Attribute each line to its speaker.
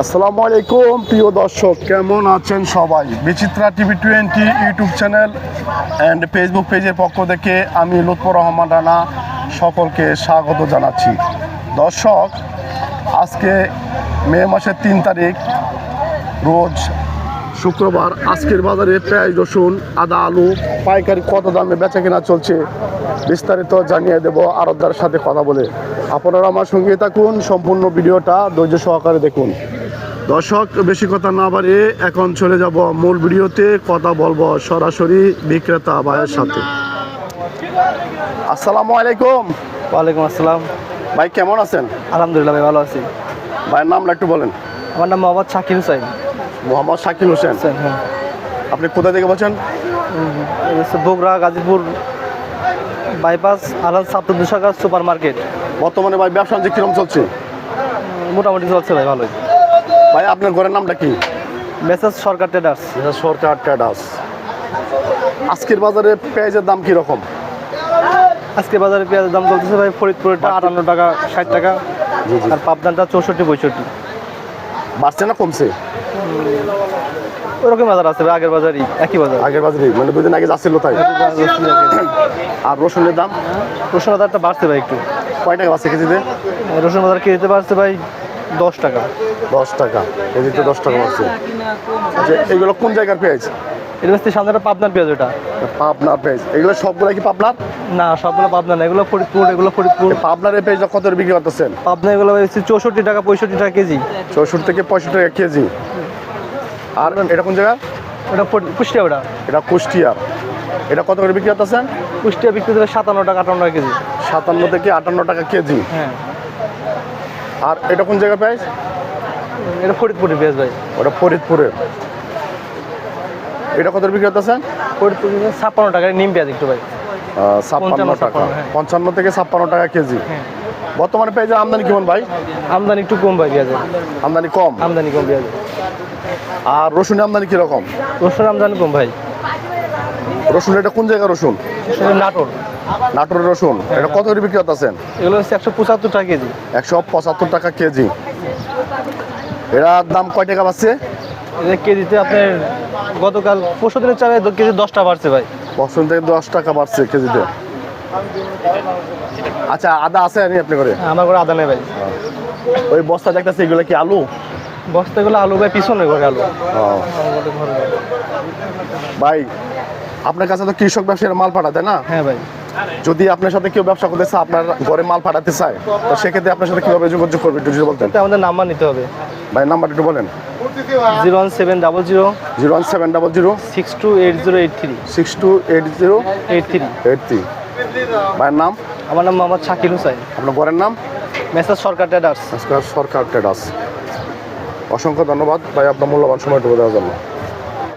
Speaker 1: আসসালামু আলাইকুম, প্রিয় দর্শক, কেমন আছেন সবাই? Bichitra TV twenty YouTube channel and Facebook পেজের পক্ষ থেকে আমি লুৎফর রহমান রানা সকলকে স্বাগত জানাচ্ছি। দর্শক, আজকে মে মাসের তিন তারিখ, রোজ শুক্রবার, আজকের বাজারে পেঁয়াজ, রসুন, আদা, আলু, পাইকারি কত দামে বেচা কেনা চলছে বিস্তারিত জানিয়ে দেব আরবদার সাথে কথা বলে। আপনারা আমার সঙ্গে থাকুন, সম্পূর্ণ ভিডিওটা ধৈর্য সহকারে দেখুন। দর্শক বেশি কথা না বাড়িয়ে এখন চলে যাব মূল ভিডিওতে। কথা বলব সরাসরি বিক্রেতা ভাইয়ের সাথে। আসসালামু আলাইকুম।
Speaker 2: ওয়ালাইকুম আসসালাম।
Speaker 1: ভাই কেমন আছেন?
Speaker 2: আলহামদুলিল্লাহ ভাই ভালো আছি।
Speaker 1: ভাইয়ের নামটা একটু বলেন।
Speaker 2: আমার নাম মোহাম্মদ শাকিল হুসাইন
Speaker 1: মোহাম্মদ শাকিল হোসেন?
Speaker 2: হ্যাঁ।
Speaker 1: আপনি কোথা থেকে বলছেন?
Speaker 2: বগুড়া গাজীপুর বাইপাস আলাল সাপ্তাহ সুপার মার্কেট
Speaker 1: বর্তমানে ভাই ব্যবসা বাণিজ্য কীরকম চলছে?
Speaker 2: মোটামুটি চলছে ভাই ভালোই।
Speaker 1: ভাই আপনার ঘরের নামটা কি?
Speaker 2: Messrs Sarkar traders.
Speaker 1: Sarkar traders. আজকের বাজারে পেঁয়াজের দাম কি রকম?
Speaker 2: আজকে বাজারে পেঁয়াজের দাম চলতেছে ভাই ফরিদপুরটা আটান্ন টাকা ষাট টাকা। আর পাবনাটা চৌষট্টি পঁয়ষট্টি।
Speaker 1: বাড়ছে না কমছে?
Speaker 2: ওরকম বাজার আছে ভাই আগের বাজারই একই বাজার।
Speaker 1: আগের বাজারে মানে দুদিন আগে যাচ্ছিল তাই? আর রসুনের দাম?
Speaker 2: রসুন বাজারটা বাড়ছে ভাই একটু।
Speaker 1: কয় টাকা বাড়ছে কেজিতে?
Speaker 2: রসুন বাজার কেজিতে বাড়ছে ভাই দশ টাকা।
Speaker 1: দশ টাকা। কেজিতে দশ টাকা বাড়ছে আচ্ছা এগুলো কোন জায়গার পেঁয়াজ?
Speaker 2: মধ্যে সামনে একটা পাবনার পেঁয়াজ ওটা।
Speaker 1: পাবনার পেঁয়াজ। এগুলো সবগুলো কি পাবনার?
Speaker 2: না সবগুলো পাবনা না এগুলো ফরিদপুর এগুলো ফরিদপুর।
Speaker 1: এই পাবনার এই পেঁয়াজটা কত করে বিক্রি করতেছেন?
Speaker 2: পাবনা এগুলো হচ্ছে চৌষট্টি টাকা পঁয়ষট্টি টাকা কেজি।
Speaker 1: চৌষট্টি থেকে পঁয়ষট্টি টাকা কেজি। আর এটা কোন জায়গা?
Speaker 2: ওটা কুষ্টিয়া ওটা।
Speaker 1: এটা কুষ্টিয়ার এটা কত করে বিক্রি করতেছেন?
Speaker 2: কুষ্টিয়া বিক্রি করে সাতান্ন টাকা আটান্ন টাকা কেজি।
Speaker 1: সাতান্ন থেকে আটান্ন টাকা কেজি।
Speaker 2: হ্যাঁ।
Speaker 1: আর এটা কোন জায়গা পেঁয়াজ
Speaker 2: এটা ফরিদপুরের পেঁয়াজ ভাই।
Speaker 1: ওটা ফরিদপুরের এটা কত করে বিক্রি করতেছেন
Speaker 2: ফরিদপুর ছাপ্পান্ন টাকা নিম পেঁয়াজ একটু ভাই।
Speaker 1: ছাপ্পান্ন টাকা।
Speaker 2: হ্যাঁ।
Speaker 1: পঞ্চান্ন থেকে ছাপ্পান্ন টাকা কেজি।
Speaker 2: হ্যাঁ।
Speaker 1: বর্তমানে পেঁয়াজের আমদানি কেমন ভাই?
Speaker 2: আমদানি একটু কম ভাই পেঁয়াজের।
Speaker 1: আমদানি কম?
Speaker 2: আমদানি কম পেঁয়াজের।
Speaker 1: আর রসুন আমদানি কীরকম?
Speaker 2: রসুন আমদানি কম ভাই।
Speaker 1: রসুন এটা কোন জায়গার রসুন?
Speaker 2: শুধু নাটোর
Speaker 1: রসুন এটা কত করে বিক্রি করতেছেন?
Speaker 2: এগুলো হচ্ছে একশো পঁচাত্তর টাকা কেজি।
Speaker 1: একশো পঁচাত্তর টাকা কেজি। এটার দাম কয় টাকা পাচ্ছে
Speaker 2: কেজিতে আপনার গতকাল পরশু দিনের চালে কেজি দশটা বাড়ছে ভাই।
Speaker 1: বছর থেকে দশ টাকা বাড়ছে কেজিতে। আচ্ছা আদা আছে আমি আপনি করে?
Speaker 2: আমার করে আদা নেই ভাই।
Speaker 1: ওই বস্তা দেখতেছে এগুলো কি আলু?
Speaker 2: বস্তাগুলো আলু ভাই পিছনে ঘরে আলু।
Speaker 1: ভাই আপনার কাছে তো কৃষক ব্যবসায়ীরা মাল পাঠাতে না?
Speaker 2: হ্যাঁ ভাই।
Speaker 1: যদি আপনার সাথে কেউ ব্যবসা করতে চায় আপনার ঘরে মাল পাঠাতে চায় তো সেক্ষেত্রে আপনার সাথে কীভাবে যোগাযোগ করবে একটু যদি বলতেন?
Speaker 2: আমাদের নাম্বার নিতে হবে।
Speaker 1: ভাই নাম্বার একটু বলেন।
Speaker 2: Zero one seven double zero
Speaker 1: zero one seven double zero
Speaker 2: six two eight zero eight three
Speaker 1: six two eight zero
Speaker 2: eight three
Speaker 1: eight three ভাইয়ের নাম?
Speaker 2: আমার নাম মোহাম্মদ শাকিল হুসাইন
Speaker 1: আপনার ঘরের নাম?
Speaker 2: মেসাজ সরকার ট্রেডার্স
Speaker 1: সরকার ট্রেডার্স অসংখ্য ধন্যবাদ। ভাই আপনার মূল্যবান সময়টুকু দেওয়ার জন্য।